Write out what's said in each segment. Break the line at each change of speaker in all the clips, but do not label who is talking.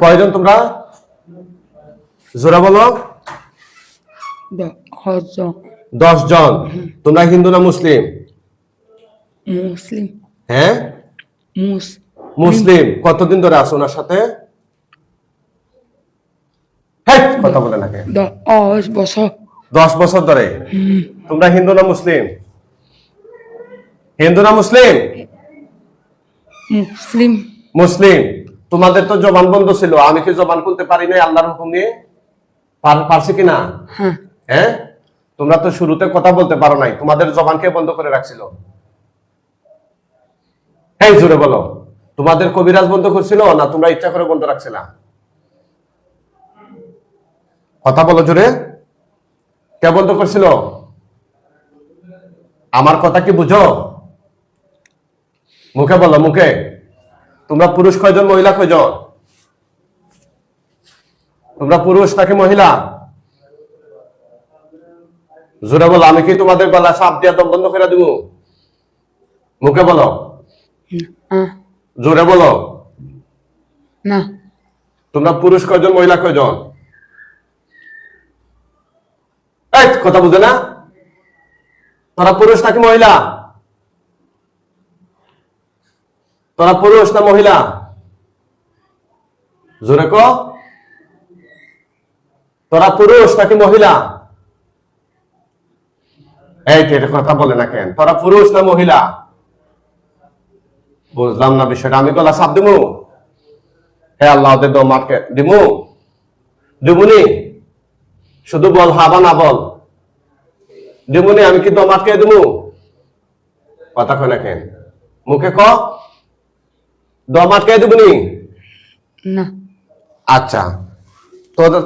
কয়জন তোমরা? জোরা বলো। দশ জন তোমরা হিন্দু না মুসলিম?
মুসলিম।
হ্যাঁ? মুসলিম। কতদিন ধরে আছো ওনার সাথে? কথা বলে না কেন?
দশ বছর।
দশ বছর ধরে? তোমরা হিন্দু না মুসলিম? হিন্দু না মুসলিম?
মুসলিম।
মুসলিম। তোমাদের তো জবান বন্ধ ছিল আমি কি জবান খুলতে পারি নাই আল্লাহর হুকুম? নিয়ে পারছি কিনা
হ্যাঁ।
হ্যাঁ? তোমরা তো শুরুতে কথা বলতে পারো নাই তোমাদের জবানকে বন্ধ করে রাখছিল? হ্যাঁ জোরে বলো তোমাদের কবিরাজ বন্ধ করছিল না তোমরা ইচ্ছা করে বন্ধ রাখছিল? কথা বলো জোরে। কে বন্ধ করছিল? আমার কথা কি বুঝো? মুখে বলো মুখে। তোমরা পুরুষ কয়জন মহিলা কয়জন? তোমরা পুরুষ নাকি মহিলা? জোরে বলো আমি কি তোমাদের গলা সাপ দিয়া দম বন্ধ করে দিব? মুখে বলো। জোরে বলো।
না।
তোমরা পুরুষ কয়জন মহিলা কয়জন? কথা বুঝে না? তোরা পুরুষ নাকি মহিলা? তোরা পুরুষ না মহিলা? জোরে ক তোরা পুরুষ নাকি মহিলা? এই তো এটা কথা বলে না কেন? তোরা পুরুষ না মহিলা? বুঝলাম না বিষয়টা। আমি গলা সাপ দিমু? হে আল্লাহ, ওদের দম আটকে দিমু? দিমুনি? শুধু বল হাবা না বল। দিমুনি, আমি কি দম আটকে দিমু? কথা কেন? মুখে ক দম আটকে দিবনি
না?
আচ্ছা।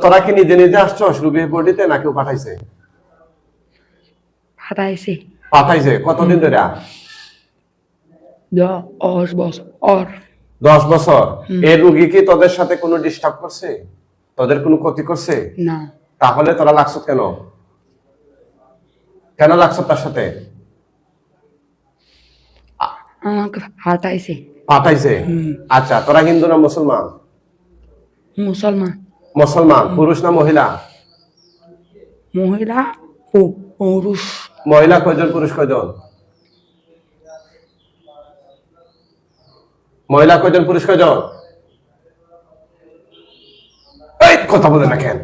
তোরা কি নিজে নিজে আসছস রুবি বডিতে না কেউ পাঠাইছে?
হারাইছে
পাঠাইছে। কতদিন ধরে?
দশ বছর।
দশ বছর। এই রুগী কি তোদের সাথে কোনো ডিস্টার্ব করছে? তোদের কোনো ক্ষতি করছে?
না।
তাহলে তোরা লাগছ কেন? কেন লাগছ তার সাথে?
আমাকে হারাইছে
পাঠাইছে আচ্ছা তোরা হিন্দু না মুসলমান?
মুসলমান।
মুসলমান পুরুষ না মহিলা?
মহিলা ও পুরুষ।
মহিলা কয়জন পুরুষ কয়জন? মহিলা কয়জন পুরুষ কয়জন? এই কথা বলে না কেন?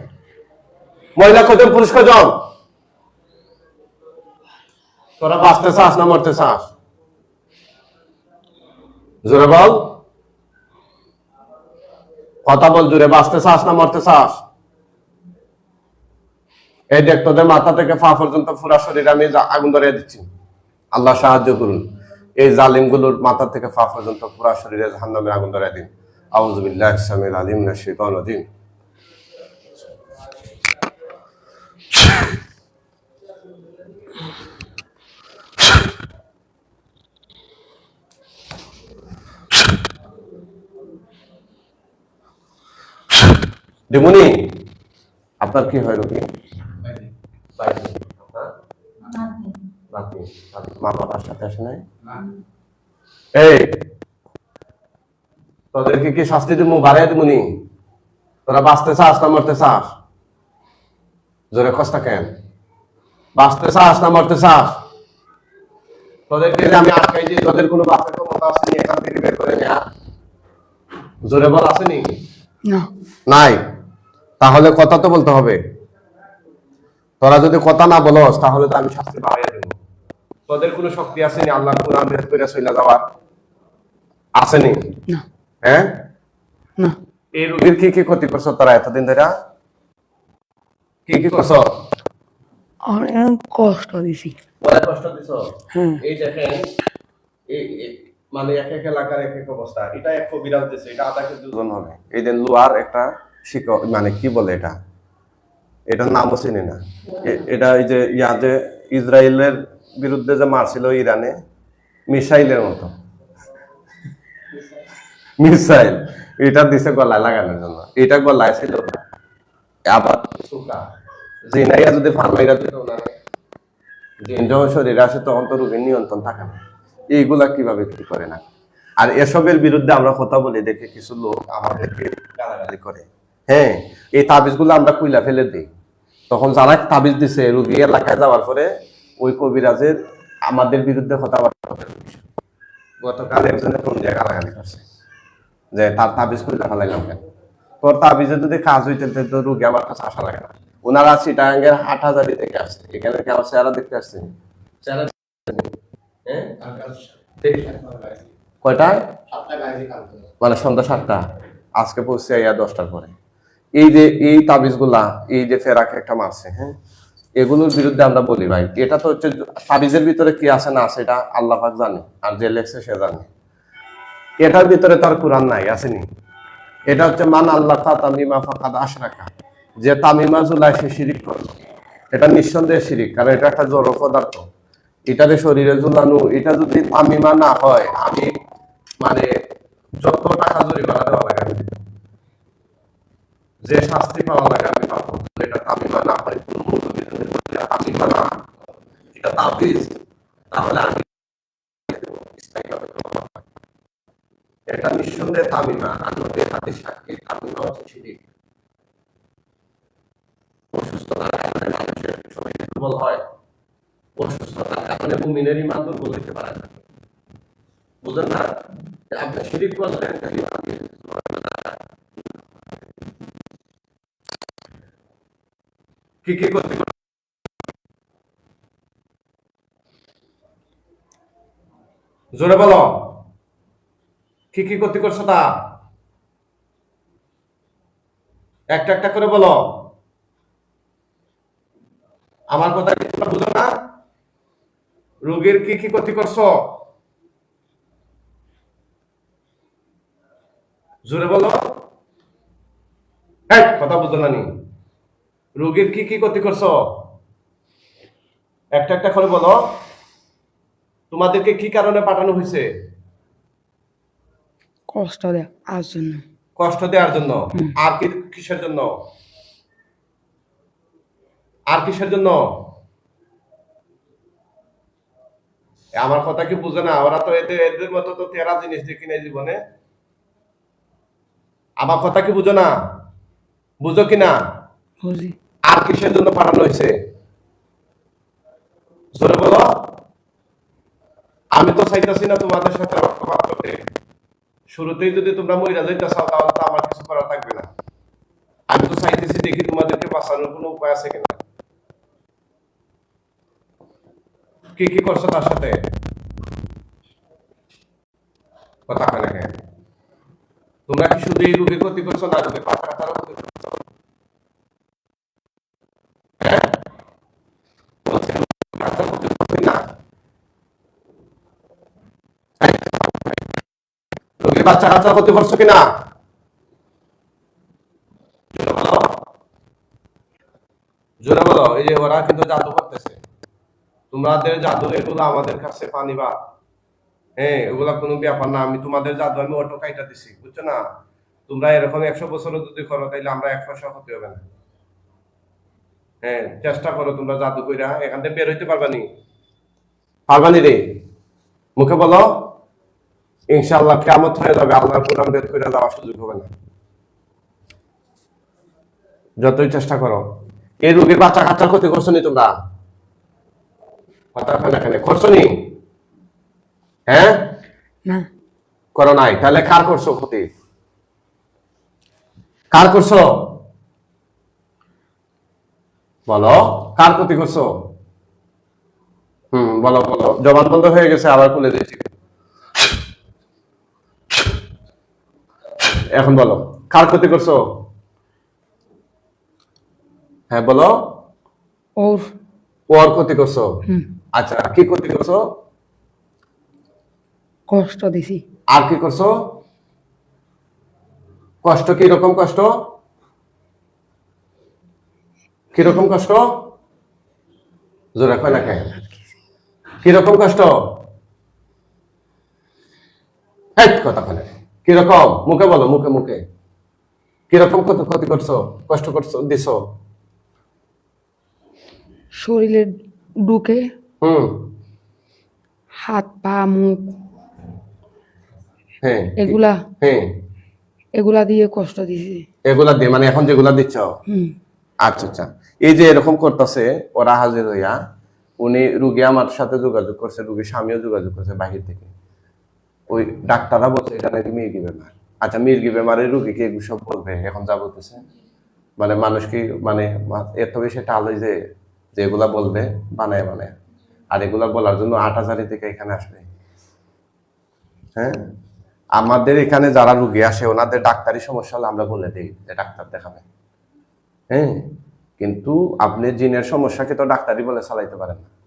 মহিলা কয়জন পুরুষ কয়জন? তোরা বাঁচতে চাস না মরতে চাস? জোরে বল। কথা বল জোরে, বাঁচতে চাস না মরতে চাস? এই দেখ, তোদের মাথা থেকে পা পর্যন্ত পুরা শরীর আমি আগুন ধরিয়ে দিচ্ছি। আল্লাহ সাহায্য করুন। এই জালিমগুলোর মাথা থেকে পা পর্যন্ত পুরা শরীরে আগুন ধরিয়ে দিন। আউজবিল্লাহ ইসলামের আলিম না শাইতানির দিমুনি আপনার কি হয় রোগী মা বাবার সাথে আসে নাই? এই তোদেরকে কি শাস্তি দিব? বাড়াই দিবনি। তোরা বাঁচতে চাস না মরতে চাস? জোরে কষ্ট কেন? বাঁচতে চাস না মরতে চাস? তোদেরকে আমি আটকাই দিই তোদের কোনো বাপের ক্ষমতা আসেনি এখান থেকে বের করে নেয়া জোরে বল আসেনি নাই? তাহলে কথা তো বলতে হবে। তোরা যদি কথা না বলস তাহলে তো আমি শাস্তি বাড়াইয়া দেবো। তোদের কোনো শক্তি আসেনি? আল্লাহ কোরআন বের করে চলে যাওয়ার? আসেনি?
না।
হ্যাঁ?
না।
এই রোগীর কি কি ক্ষতি করছ তোরা এতদিন ধরে কি কি করছ?
অনেক কষ্ট দিছি।
অনেক কষ্ট দিছো?
হ্যাঁ।
এই দেখেন এই এই- মানে এক এক এলাকার এক এক অবস্থা। এটা এক কবিরাজ দিছে এটা আধা কেজি ওজন হবে। এই যে লোহার একটা মানে কি বলে এটা? এটার নামও চিনি না। এটা এই যে ইয়া যে ইসরায়েলের বিরুদ্ধে যে মারছিল ইরানে, মিসাইলের মতো। মিসাইল, এটা দিছে গলায় লাগানোর জন্য। এটা গলায় ছিল। আবার জিনাইয়া যদি ফার্মাইরা দিত যখন শরীরে আসে তখন তো নিয়ন্ত্রণ থাকে না। এইগুলা কীভাবে কি করে না? আর এসবের বিরুদ্ধে আমরা কথা বলি, দেখে কিছু লোক আমাদেরকে গালাগালি করে। হ্যাঁ এই তাবিজগুলো আমরা কুইলা ফেলে দিই। তখন যারা তাবিজ দিছে রুগী এলাকায় যাওয়ার পরে ওই কবিরাজের আমাদের বিরুদ্ধে কথাবার্তা। গতকাল একজনে ফোন দিয়ে গালাগালি করছে যে তার তাবিজ কুইলা ফেলাইলাম কেন? তোর তাবিজে যদি কাজ হইতে তো রুগী আমার কাছে আসা লাগে না। ওনারা চিটাঙ্গের হাট হাজারি থেকে আসছে। এখানে কি আমার চেহারা দেখতে আসছে? চেহারা হ্যাঁ? মানে সন্ধ্যা সাতটা। আজকে পৌঁছে ইয়া দশটার পরে। এই যে, এই তাবিজগুলা, এই যে ফেরাক একটা মারছে হ্যাঁ? এগুলোর বিরুদ্ধে আমরা বলি, ভাই, এটা তো হচ্ছে তাবিজের ভিতরে কি আছে, না আছে, এটা আল্লাহ জানে, আর যে লেখছে সে জানে। এটার ভিতরে তার কোরআন নাই, আসেনি। এটা হচ্ছে, মান আল্লাহ তামিমা ফাকাদ আশরাকা যে তামিমা জুলাই সে শিরিক করল। এটা নিঃসন্দেহে শিরিক, কারণ এটা একটা জড় পদার্থ। এটারে শরীরে ঝুলানো, এটা যদি তামিমা না হয়, আমি মানে যত টাকা জরিমানা দেওয়া লাগে। যে শাস্তি পাওয়া লাগে, আমি পাবো। এটা না হয়, কোনো যদি বলে এটা তাবিজ তাহলে আমি এটা নিঃসন্দেহে হাতে সাক্ষী হচ্ছে শিরিক অসুস্থতার কারণে মানুষের দুর্বল হয়। অসুস্থতার কারণে দুর্বল হতে পারে না। বুঝলেন না? আপনি করলেন কি কি করতে জোরে বলো। কি কি ক্ষতি করছ তা? একটা একটা করে বলো। আমার কথা বুঝো না? রোগীর কি কি ক্ষতি করছ? জোরে বলো। এই, কথা বুঝো না নি। রোগীর কি কি ক্ষতি করছ? একটা একটা করে বলো। তোমাদেরকে কি কারণে পাঠানো হয়েছে?
কষ্ট দেয় আর জন্য।
কষ্ট দেওয়ার জন্য? আর কি কিসের জন্য? আর কিসের জন্য? আমার কথা কি বুঝে না। ওরা তো এদের এদের মতো তো তেরা জিনিস দেখি না জীবনে। আমার কথা কি বুঝো না? বুঝো কি না আর কিসের জন্য পাঠানো হয়েছে? আমি তো চাইতেছি না তোমাদের সাথে রক্তপাত করতে শুরুতেই যদি তোমরা মহিলা যাইতে চাও তাহলে তো আমার কিছু করা থাকবে না। আমি তো চাইতেছি দেখি তোমাদেরকে বাঁচানোর কোনো উপায় আছে কিনা। কি কি করছ তার সাথে? কথা? তোমরা কি শুধু এই রোগীর ক্ষতি করছ, না পাতা কাটারও ক্ষতি করছ হ্যাঁ? বলছে, কাটার ক্ষতি করছ না রোগীর বাচ্চা কাচ্চা কিনা? জোরে বলো। এই যে ওরা কিন্তু জাদু করতেছে। তোমাদের জাদু, এগুলো আমাদের কাছে পানি বা। হ্যাঁ এগুলা কোনো ব্যাপার না, আমি তোমাদের জাদু, আমি অটো কাইটা দিছি, বুঝছ না? তোমরা এরকম একশো বছর যদি করো, তাইলে আমরা এক পয়সা হবে না। হ্যাঁ চেষ্টা করো তোমরা জাদু কইরা, এখান থেকে বের হইতে পারবানি। পারবানি রে। মুখে বলো। ইনশাআল্লাহ কেমন হয়ে যাবে আল্লাহর কোরআন বের করে যাওয়ার সুযোগ হবে না। যতই চেষ্টা করো এই রোগীর বাচ্চা কাচ্চার ক্ষতি করছ নি তোমরা? কথা করছ নি? হ্যাঁ? করো নাই। তাহলে কার করছ ক্ষতি? কার করছ? বলো কার ক্ষতি করছ? হুম বলো বলো। জবান বন্ধ হয়ে গেছে আবার খুলে দিয়েছি এখন বলো কার ক্ষতি করছ? হ্যাঁ বলো।
ওর।
ওর ক্ষতি করছ? আচ্ছা কি ক্ষতি করছ?
কষ্ট দিছি।
আর কি করছ? কষ্ট কি রকম কষ্ট? কীরকম কষ্ট? জোরে কয় না কেন কীরকম কষ্ট? এই কথা বলে। কীরকম? মুখে বলো মুখে মুখে। কীরকম কত ক্ষতি করছ কষ্ট করছ দিছো?
শরীরে ঢুকে
হুম।
হাত পা মুখ
হ্যাঁ।
এগুলা
হ্যাঁ।
এগুলা দিয়ে কষ্ট দিছি।
এগুলা দিয়ে মানে এখন যেগুলা দিচ্ছ?
হুম।
আচ্ছা আচ্ছা। এই যে এরকম করতেছে ওরা হাজির হইয়া উনি রুগী আমার সাথে যোগাযোগ করছে রুগীর স্বামীও যোগাযোগ করছে বাহির থেকে। ওই ডাক্তাররা বলছে, এটা নাকি মির্গি বেমার। আচ্ছা মির্গি বেমারের রুগীকে এগুলো সব বলবে? এখন যা বলতেছে। মানে মানুষ কি মানে এত বেশি টাল হয়ে যে যে এগুলা বলবে, বানায় বানায়। আর এগুলা বলার জন্য আট হাজারি থেকে এখানে আসবে। হ্যাঁ? আমাদের এখানে যারা রুগী আসে, ওনাদের ডাক্তারি সমস্যা হলে আমরা বলে দিই যে, ডাক্তার দেখাবে। হ্যাঁ? কিন্তু আপনি জিনের সমস্যাকে তো ডাক্তারি বলে চালাইতে পারেন না।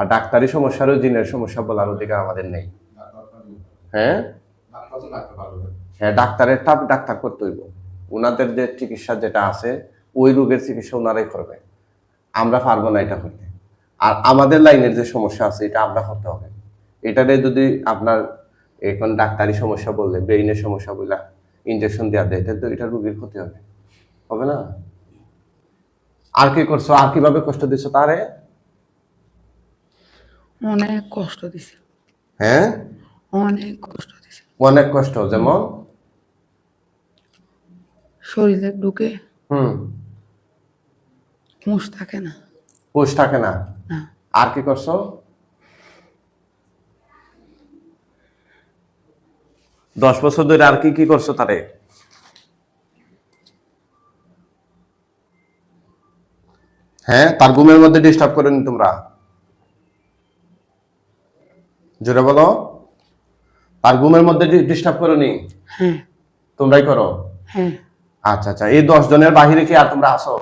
আর ডাক্তারি সমস্যারও জিনের সমস্যা বলার অধিকার আমাদের নেই। হ্যাঁ? হ্যাঁ ডাক্তারের টাপ ডাক্তার করতে হইব। ওনাদের যে চিকিৎসা যেটা আছে, ওই রোগের চিকিৎসা ওনারাই করবে। আমরা পারব না এটা করতে। আর আমাদের লাইনের যে সমস্যা আছে, এটা আমরা করতে হবে। এটারে যদি আপনার এখন ডাক্তারি সমস্যা বললে, ব্রেইনের সমস্যা বললে ইনজেকশন দেওয়া দেয়, তাহলে তো এটা রোগীর ক্ষতি হবে। হবে না? আর কি করছ? আর কীভাবে কষ্ট দিছো তারে?
অনেক কষ্ট দিছি।
হ্যাঁ?
অনেক কষ্ট দিছি।
অনেক কষ্ট যেমন?
শরীরে ঢুকে
হুম।
হুঁশ থাকে না।
পুষ থাকে না? আর কি করছ? দশ বছর ধরে আর কি কি করছ তারে? হ্যাঁ তার ঘুমের মধ্যে ডিস্টার্ব করেনি তোমরা? জোরে বলো। তার ঘুমের মধ্যে ডিস্টার্ব করনি?
হ্যাঁ।
তোমরাই করো।
হ্যাঁ।
আচ্ছা আচ্ছা এই দশ জনের বাহিরে কি আর তোমরা আসো?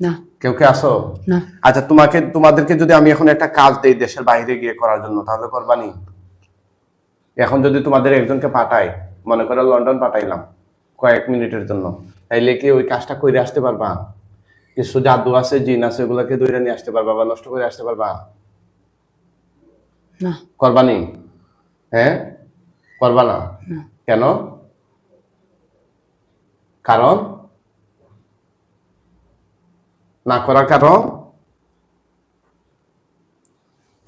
না।
কেউ কে আসো?
না।
আচ্ছা তোমাকে তোমাদেরকে যদি আমি এখন একটা কাজ দেই দেশের বাইরে গিয়ে করার জন্য তাহলে করবানি? এখন যদি তোমাদের একজনকে পাঠাই মনে করো লন্ডন পাঠাইলাম কয়েক মিনিটের জন্য তাইলে কি ওই কাজটা করে আসতে পারবা? কিছু জাদু আছে জিন আছে ওগুলোকে দৈরা নিয়ে আসতে পারবা বা নষ্ট করে আসতে পারবা?
না।
করবানি? হ্যাঁ? করবা না?
না।
কেন? কারণ? না করার কারণ?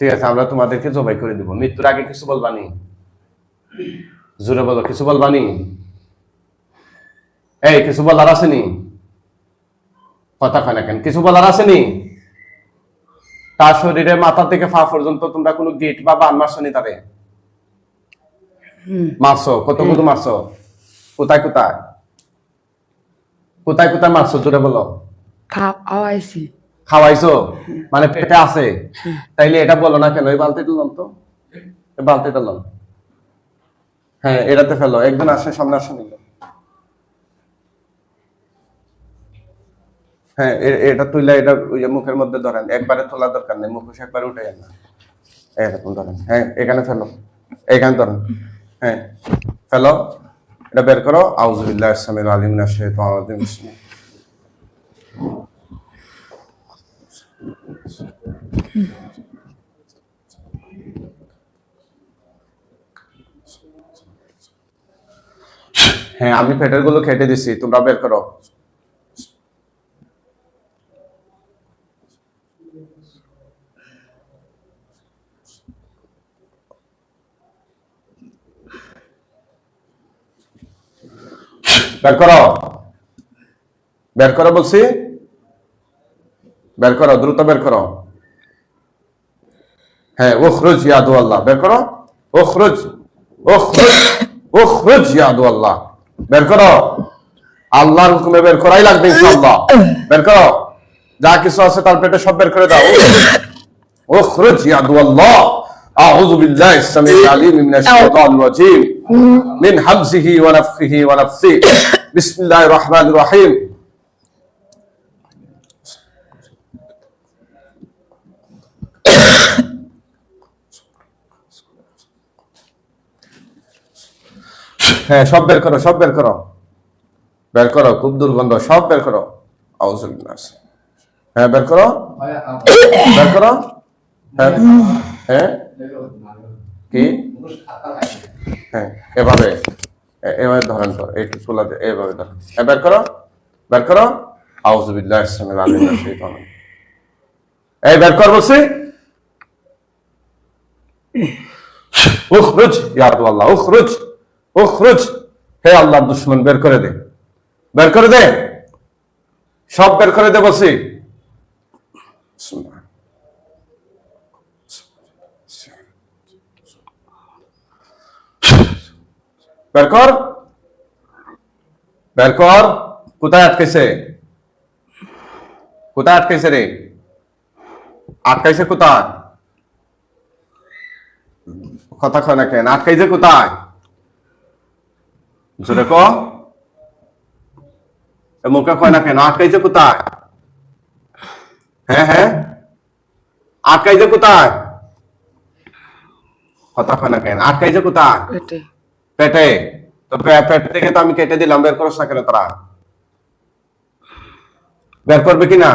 ঠিক আছে আমরা তোমাদেরকে জবাই করে দিব। মৃত্যুর আগে কিছু বলবানি জোরে বলো কিছু বলবানি এই কিছু বলার আসেনি কথা কয় না কেন? কিছু বলার আসেনি তার শরীরে মাথা থেকে পা পর্যন্ত তোমরা কোনো গিট বা বান মারছনি তারে
হুম।
মারছো? কত কত মারছো? কোথায় কোথায়? কোথায় কোথায় মারছো জোরে বলো।
খাও আওয়াইছি
খাওয়াইছো? মানে পেটে আছে? তাইলে এটা বলো না কেন? এই বালতিটা লন তো। এই বালতিটা লন। হ্যাঁ এটাতে ফেলো। একজন আসে সামনে আসে নিল। হ্যাঁ এটা তুইলা এটা ওই যে মুখের মধ্যে ধরেন, একবারে তোলা দরকার নেই মুখোশ একবারে উঠে না। এরকম ধরেন হ্যাঁ এখানে ফেলো, এখানে ধরেন হ্যাঁ ফেলো, এটা বের করো আউজুবিল্লাহ ইসলামের আলিম না হ্যাঁ আমি পেটেরগুলো খেটে দিছি, তোমরা বের করো। বের করো। বের করো বলছি। বের করো, দ্রুত বের করো। হ্যাঁ ওখরুজ ইয়াদু আল্লাহ বের করো। ওখরুজ ওখরুজ ওখরুজ ইয়াদু আল্লাহ বের করো। আল্লাহর হুকুমে বের করাই লাগবে ইনশাআল্লাহ। বের করো। যা কিছু আছে তার পেটে সব বের করে দাও। ওখরুজ ইয়াদু আল্লাহ أعوذ بالله السميع العليم من الشيطان الرجيم من همزه ونفخه ونفثه بسم الله الرحمن الرحيم হ্যাঁ সব বের করো সব বের করো বের করো খুব দুর্গন্ধ সব বের করো আউজুবিল্লাহ হ্যাঁ বের করো বের করো হ্যাঁ হ্যাঁ কি? হ্যাঁ এভাবে। এভাবে ধরেন তো একটু দিয়ে এভাবে ধরেন বের করো বের করো। এই বের কর। বলছি। উখরুজ আল্লাহ উখরুজ উখরুজ। হে দুশ্মন, বের করে দে। বের করে দে। সব বের করে দে বলছি। বের কর কোথায় আটকেছে? কোথায় আটকেছে রে? আটকাইছে কোথায়? কথা কয় না কেন? আটকাইছে কোথায়? জোরে ক। মুখে কয় না কেন? আটকাইছে কোথায়? হ্যাঁ হ্যাঁ। আটকাইছে কোথায়? কথা কয় না কেন? আটকাইছে কোথায়?
পেটে
তো পেট থেকে তো আমি কেটে দিলাম বের করস না কেন তোরা? বের করবে কিনা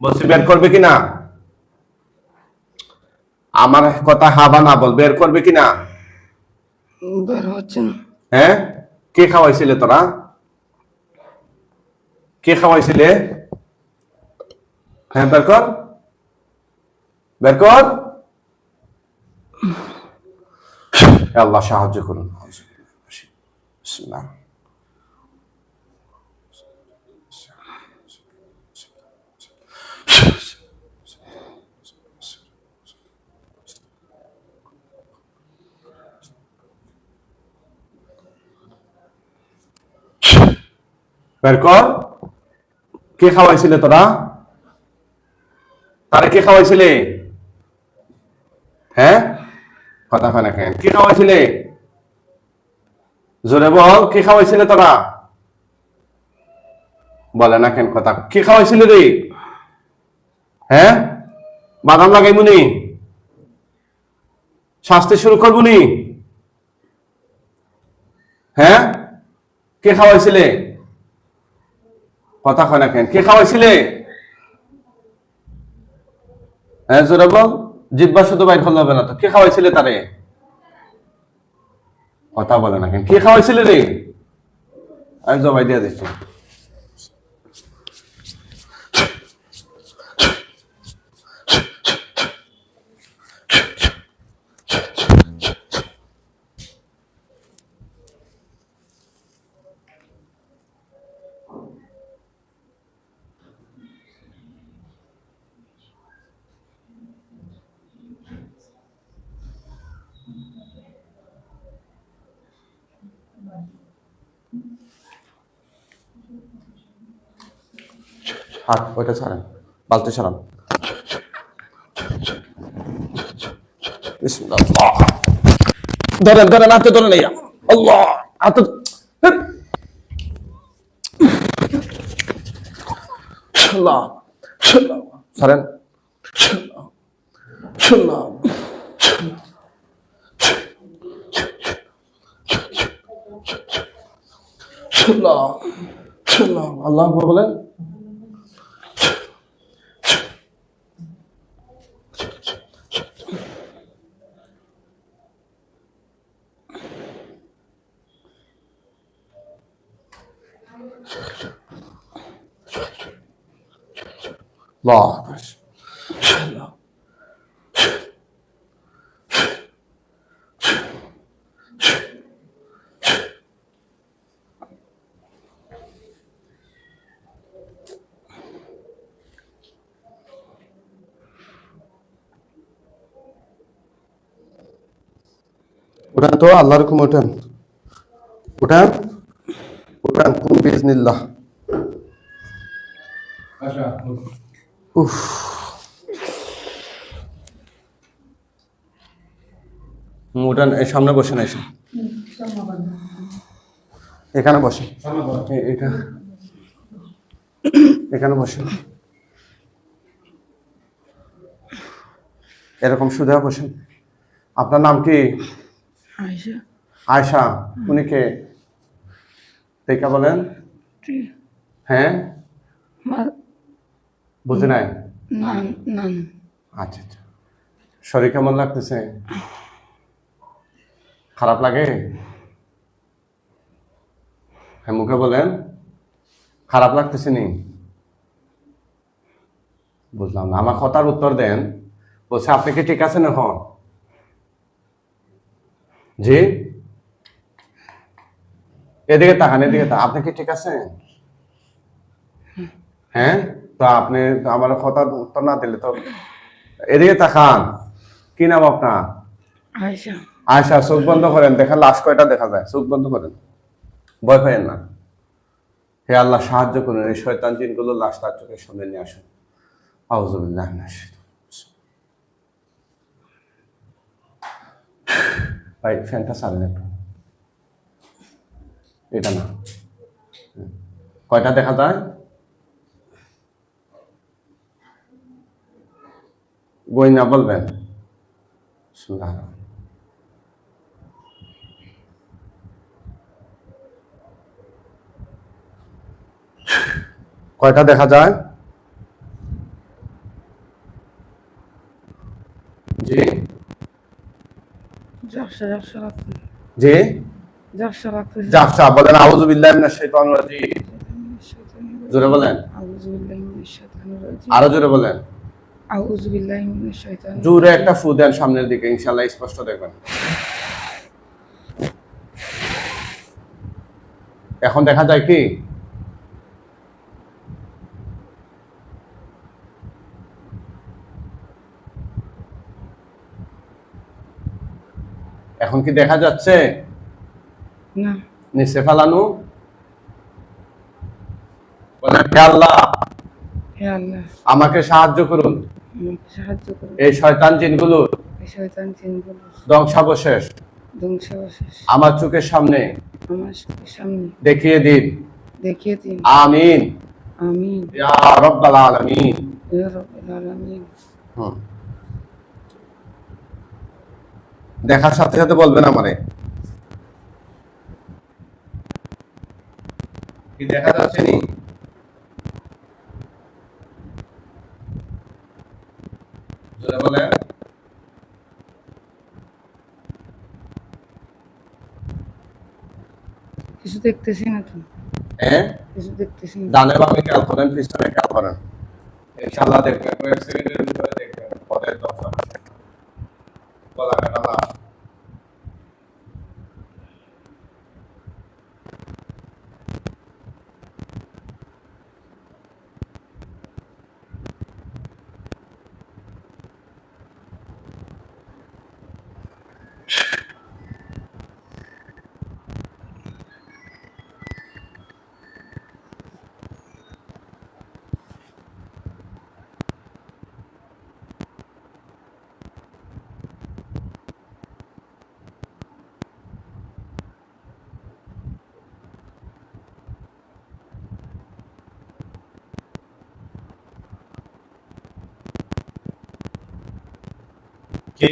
বলছি বের করবে কিনা আমার কথা হাবা না বল বের করবে কিনা
বের হচ্ছে না।
হ্যাঁ? কে খাওয়াইছিলে তোরা? কে খাওয়াইছিলে? হ্যাঁ বের কর। বের কর। আল্লাহ সাহায্য করুন। বের কর। কে খাওয়াইছিলে তোরা? তারা কে খাওয়াইছিলে? হ্যাঁ? কথা না কেন? কে খাওয়াইছিলে? জোরে বল, কে খাওয়াইছিলে তোরা? বলে কথা কে খাওয়াইছিলে রে? হ্যাঁ বাদাম লাগাইবুনি শাস্তি শুরু করবুনি হ্যাঁ কে খাওয়াইছিলে? কথা কয় না কেন? কে খাওয়াইছিলে? হ্যাঁ জোরে বল। জিব্বা শুধু বাইর করলে হবে না তো। কে খাওয়াইছিলে তারে? কথা বলে না কে খাওয়াইছিলে রে? আমি জবাই দিয়ে দিচ্ছি। হাত ওইটা ছাড়েন বালতি ছাড়ান। ধরেন ধরেন হাতে ধরেন এই আল্লাহ হাতে। আল্লাহ বলেন। Akbar. উঠান তো আল্লাহর হুকুম উঠান উঠান উঠান কোন বিজনিল্লাহ? উফ। এই সামনে বসে না এসে এখানে বসে। এটা। এখানে বসে। এরকম সুধা বসেন আপনার নাম কি? আয়সা উনি কে? বলেন। হ্যাঁ? বুঝে নাই? আচ্ছা আচ্ছা। শরীর কেমন লাগতেছে? খারাপ লাগে? হ্যাঁ মুখে বলেন। খারাপ লাগতেছে নি? বুঝলাম না। আমার কথার উত্তর দেন। বলছে আপনি কি ঠিক আছেন এখন? জি? এদিকে তাকান এদিকে তাকান। আপনি কি ঠিক আছেন? হ্যাঁ? তো আপনি আমার কথা উত্তর না দিলে তো এদিকে তাকান। কি নাম আপনার?
আয়সা
আয়সা চোখ বন্ধ করেন দেখেন লাশ কয়টা দেখা যায়। চোখ বন্ধ করেন। ভয় পাইয়েন না। হে আল্লাহ সাহায্য করুন। এই শয়তান জিনগুলো লাশ তার চোখের সামনে নিয়ে আসুন। শাইতানির ভাই ফ্যানটা চালেন একটু। এটা না। কয়টা দেখা যায়? বই না বলবেন? রহিম। কয়টা দেখা যায়? জি।
ঝাপসা ঝাপসা লাগছে।
জি।
ঝাপসা লাগতেছে
জাফসা বলেন আউযু বিল্লাহি মিনাশ শাইতানির রাজিম। জোরে বলেন।
আউযু বিল্লাহি মিনাশ শাইতানির রাজিম।
আরও জোরে বলেন।
আউযু বিল্লাহি মিনাশ শাইতানির
জোরে একটা ফু দেন সামনের দিকে ইনশাআল্লাহ স্পষ্ট দেখবেন। এখন দেখা যায় কি? এখন কি দেখা যাচ্ছে?
না।
নিচে ফেলানো? আল্লাহ। আমাকে সাহায্য করুন।
সাহায্য করুন
এই শয়তান জিনগুলোর
এই শয়তান চিনগুলো
ধ্বংসাবশেষ।
ধ্বংসাবশেষ।
আমার চোখের সামনে
আমার চোখের সামনে
দেখিয়ে দিন।
দেখিয়ে দিন।
আমিন।
আমিন।
ইয়া রাব্বাল আলামিন।
ইয়া রাব্বাল আলামিন।
হুম। দেখার সাথে সাথে বলবেন আমারে। কি দেখা যাচ্ছে নি? জোরে বলেন
কিছু দেখতেছি না তো।
হ্যাঁ?
কিছু দেখতেছি
ডানে বামে খেয়াল করেন পিছনে খেয়াল করেন। ইনশাআল্লাহ দেখবেন। কয়েক সেকেন্ডের ভিতরে দেখবেন। পদের দর্শন বলা কাটা না কি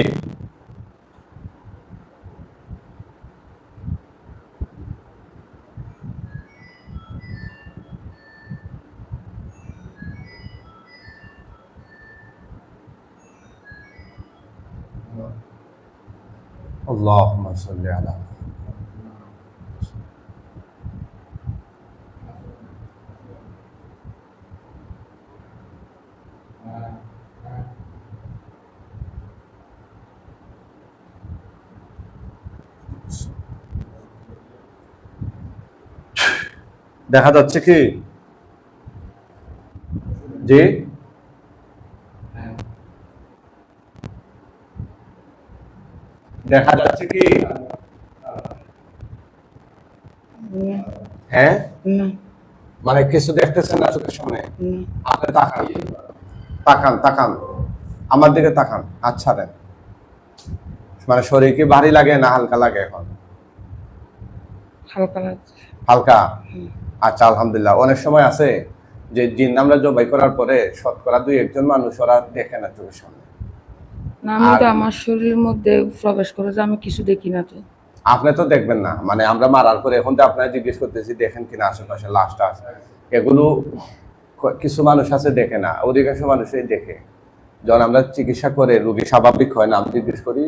اللهم صل على দেখা যাচ্ছে কি? জি? দেখা যাচ্ছে কি? হ্যাঁ? মানে কিছু দেখতেছেন না চোখের সামনে? আপনি তাকান। তাকান তাকান। আমার দিকে তাকান। আচ্ছা দেন মানে শরীর কি ভারী লাগে না হালকা লাগে এখন?
হালকা
হালকা। আচ্ছা আলহামদুলিল্লাহ। অনেক সময় আছে যে জিন আমরা জবাই করার পরে শতকরা দুই একজন মানুষ ওরা দেখে না চোখের সামনে।
না আমি তো আমার শরীরের মধ্যে প্রবেশ করে যে আমি কিছু দেখি না তো।
আপনি তো দেখবেন না। মানে আমরা মারার পরে এখন তো আপনারা জিজ্ঞেস করতেছি দেখেন কিনা আশেপাশে লাশটা আছে। এগুলো কিছু মানুষ আছে দেখে না অধিকাংশ মানুষই দেখে। যখন আমরা চিকিৎসা করে রোগী স্বাভাবিক হয় না আমি জিজ্ঞেস করি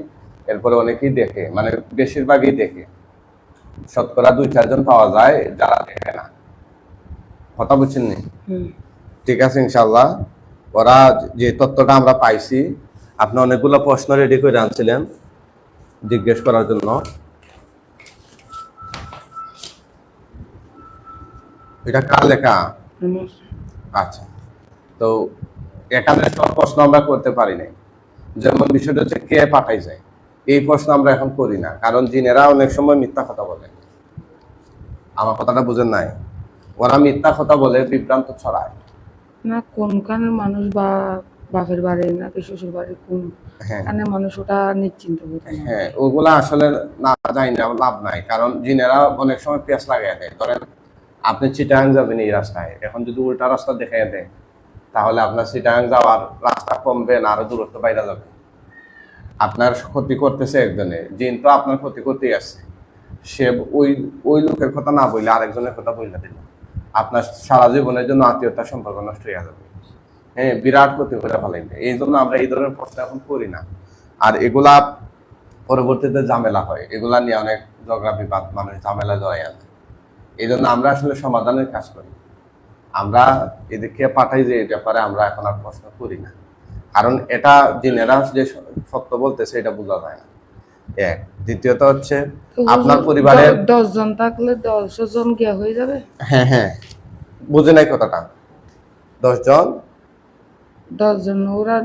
এরপরে অনেকেই দেখে। মানে বেশিরভাগই দেখে। শতকরা দুই চারজন পাওয়া যায় যারা দেখে না। কথা বুঝছেন নি? ঠিক আছে ইনশাল্লাহ ওরা যে তথ্যটা আমরা পাইছি আপনি অনেকগুলো প্রশ্ন রেডি করে আনছিলেন জিজ্ঞেস করার জন্য। এটা কার লেখা? আচ্ছা। তো এখানে সব প্রশ্ন আমরা করতে পারি নাই। যেমন বিষয়টা হচ্ছে কে পাঠাই যায়। এই প্রশ্ন আমরা এখন করি না কারণ জিনেরা অনেক সময় মিথ্যা কথা বলে। আমার কথাটা বুঝেন নাই? ওরা মিথ্যা কথা বলে বিভ্রান্ত ছড়ায়।
না কোনখানের মানুষ বা বাপের বাড়ি নাকি শ্বশুর বাড়ি কোন
হ্যাঁ।
খানে মানুষ ওটা নিশ্চিন্ত না।
হ্যাঁ ওগুলা আসলে না যাই না লাভ নাই। কারণ জিনেরা অনেক সময় পেঁচ লাগাই দেয়। ধরেন আপনি চিটাং যাবেন এই রাস্তায়। এখন যদি উল্টা রাস্তা দেখাই দেয় তাহলে আপনার চিটাং যাওয়ার রাস্তা কমবে না আরও দূরত্ব বাইরে যাবে। আপনার ক্ষতি করতেছে একজনে। জিন তো আপনার ক্ষতি করতেই আসছে সে ওই ওই লোকের কথা না বললে আরেকজনের কথা বললে দিল। আপনার সারা জীবনের জন্য আত্মীয়তার সম্পর্ক নষ্ট হয়ে যাবে। হ্যাঁ বিরাট ক্ষতি করে ফেলাইবে। এই জন্য আমরা এই ধরনের প্রশ্ন এখন করি না। আর এগুলা পরবর্তীতে ঝামেলা হয়। এগুলা নিয়ে অনেক ঝগড়া, বিবাদ, মানুষ ঝামেলা জড়াই আছে এই জন্য আমরা আসলে সমাধানের কাজ করি। আমরা এদিকে পাঠাই যে, এই ব্যাপারে আমরা এখন আর প্রশ্ন করি না। কারণ এটা জিনেরা যে সত্য বলতেছে, এটা বোঝা যায় না। এক। দ্বিতীয়ত হচ্ছে আপনার
পরিবারে
পরিবারের
দশজন থাকলে দশ জন গিয়া হয়ে যাবে?
হ্যাঁ হ্যাঁ। বুঝে নাই কথাটা। দশজন?
দশজন ওরা